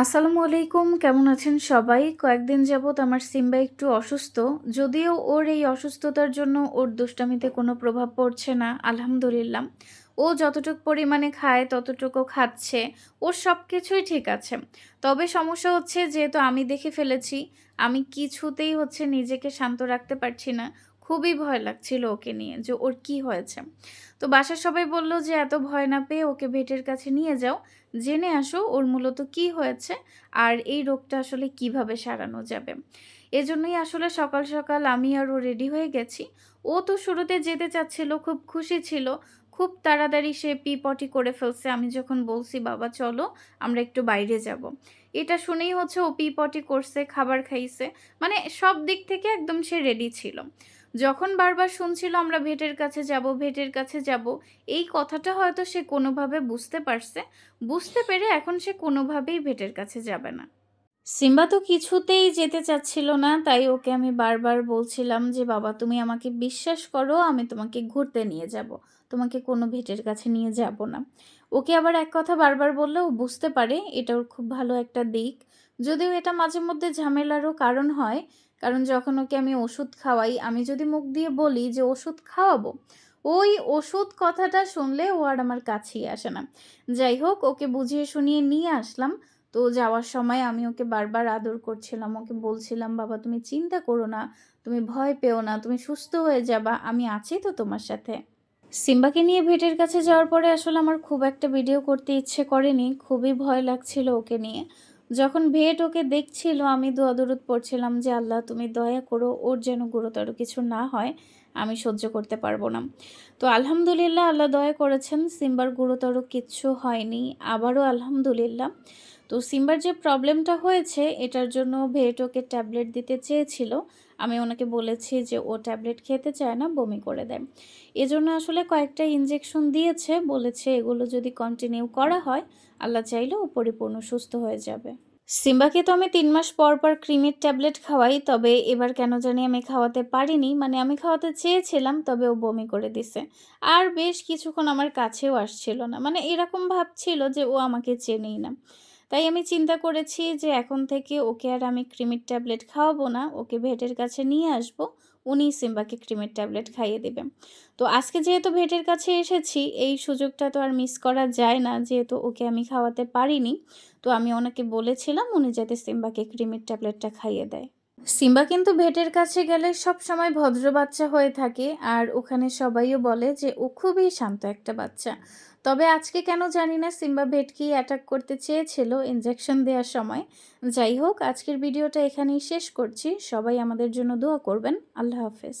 আসসালামু আলাইকুম, কেমন আছেন সবাই? কয়েকদিন যাবৎ আমার সিম্বা একটু অসুস্থ। যদিও ওর এই অসুস্থতার জন্য ওর দুষ্টামিতে কোনো প্রভাব পড়ছে না, আলহামদুলিল্লাহ। ও যতটুকু পরিমাণে খায়, ততটুকু খাচ্ছে। ওর সব কিছুই ঠিক আছে। তবে সমস্যা হচ্ছে, যেহেতু আমি দেখে ফেলেছি, আমি কিছুতেই হচ্ছে নিজেকে শান্ত রাখতে পারছি না। খুবই ভয় লাগছিল ওকে নিয়ে যে ওর কি হয়েছে। তো বাসার সবাই বলল যে, এত ভয় না পেয়ে ওকে ভেটের কাছে নিয়ে যাও। জেনে আসো ওর মূলত কি হয়েছে আর এই রোগটা আসলে কীভাবে সারানো যাবে। এজন্যই আসলে সকাল সকাল আমি আর ও রেডি হয়ে গেছি। ও তো শুরুতে যেতে চাচ্ছিল, খুব খুশি ছিল। খুব তাড়াতাড়ি সে পি পটি করে ফেলছে। আমি যখন বলছি, বাবা, চলো, আমরা একটু বাইরে যাব। এটা শুনেই হচ্ছে ও পি পটি করছে, খাবার খাইছে। মানে সব দিক থেকে একদম সে রেডি ছিল। যখন বারবার শুনছিল আমরা ভেটের কাছে যাব, ভেটের কাছে যাব, এই কথাটা হয়তো সে কোনোভাবে বুঝতে পারছে। বুঝতে পেরে এখন সে কোনোভাবেই ভেটের কাছে যাবে না। সিম্বা তো কিছুতেই যেতে চাচ্ছিল না, তাই ওকে আমি বারবার বলছিলাম যে, বাবা, তুমি আমাকে বিশ্বাস করো, আমি তোমাকে ঘুরতে নিয়ে যাব। তোমাকে কোনো ভেটের কাছে নিয়ে যাব না। ওকে আবার এক কথা বারবার বললে ও বুঝতে পারে, এটা ওর খুব ভালো একটা দিক। যদিও এটা মাঝে মধ্যে ঝামেলারও কারণ হয় কারণ যখন ওকে আমি ওষুধ খাওয়াই, আমি যদি মুখ দিয়ে বলি যে ওষুধ খাওয়াবো, ওই ওষুধ কথাটা শুনলে ও আর আমার কাছেই আসে না। যাই হোক, ওকে বুঝিয়ে শুনিয়ে নিয়ে আসলাম। তো যাওয়ার সময় আমি ওকে বারবার আদর করছিলাম, ওকে বলছিলাম, বাবা, তুমি চিন্তা করো না, তুমি ভয় পেও না, তুমি সুস্থ হয়ে যাবা, আমি আছি তো তোমার সাথে। সিম্বাকে নিয়ে ভেটের কাছে যাওয়ার পরে আসলে আমার খুব একটা ভিডিও করতে ইচ্ছে করেনি, খুবই ভয় লাগছিল ওকে নিয়ে। যখন ভেট ওকে দেখছিল, আমি দোয়া দরুদ পড়ছিলাম যে, আল্লাহ, তুমি দয়া করো, ওর যেন গুরুতর কিছু না হয়, আমি সহ্য করতে পারব না। তো আলহামদুলিল্লাহ, আল্লাহ দয়া করেছেন, সিম্বার গুরুতর কিচ্ছু হয়নি। আবারও আলহামদুলিল্লাহ। তো সিম্বার যে প্রবলেমটা হয়েছে, এটার জন্য ভেট ওকে ট্যাবলেট দিতে চেয়েছিল। আমি ওনাকে বলেছি যে, ও ট্যাবলেট খেতে চায় না, বমি করে দেয়। এজন্য আসলে কয়েকটা ইঞ্জেকশন দিয়েছে, বলেছে এগুলো যদি কন্টিনিউ করা হয় আল্লাহ চাইলে ও পরিপূর্ণ সুস্থ হয়ে যাবে। সিম্বাকে তো আমি তিন মাস পর পর ক্রিমের ট্যাবলেট খাওয়াই, তবে এবার কেন জানি আমি খাওয়াতে পারিনি। মানে আমি খাওয়াতে চেয়েছিলাম, তবে ও বমি করে দিছে। আর বেশ কিছুক্ষণ আমার কাছেও আসছিল না। মানে এরকম ভাবছিল যে ও আমাকে চেনেই না। তাই আমি চিন্তা করেছি যে এখন থেকে ওকে আর আমি ক্রিমের ট্যাবলেট খাওয়াবো না, ওকে ভেটের কাছে নিয়ে আসব, উনি সিম্বাকে ক্রিমের ট্যাবলেট খাইয়ে দেবেন তো আজকে যেহেতু ভেটের কাছে এসেছি, এই সুযোগটা তো আর মিস করা যায় না, যেহেতু ওকে আমি খাওয়াতে পারিনি, তো আমি ওনাকে বলেছিলাম উনি যাতে সিম্বাকে ক্রিমের ট্যাবলেটটা খাইয়ে দেয়। সিম্বা কিন্তু ভেটের কাছে গেলে সব সময় ভদ্র বাচ্চা হয়ে থাকে আর ওখানে সবাইও বলে যে ও খুবই শান্ত একটা বাচ্চা। তবে আজকে কেন জানি না সিম্বা ভেটকেই অ্যাটাক করতে চেয়েছিল ইনজেকশন দেওয়ার সময়। যাই হোক, আজকের ভিডিওটা এখানেই শেষ করছি। সবাই আমাদের জন্য দোয়া করবেন। আল্লাহ হাফেজ।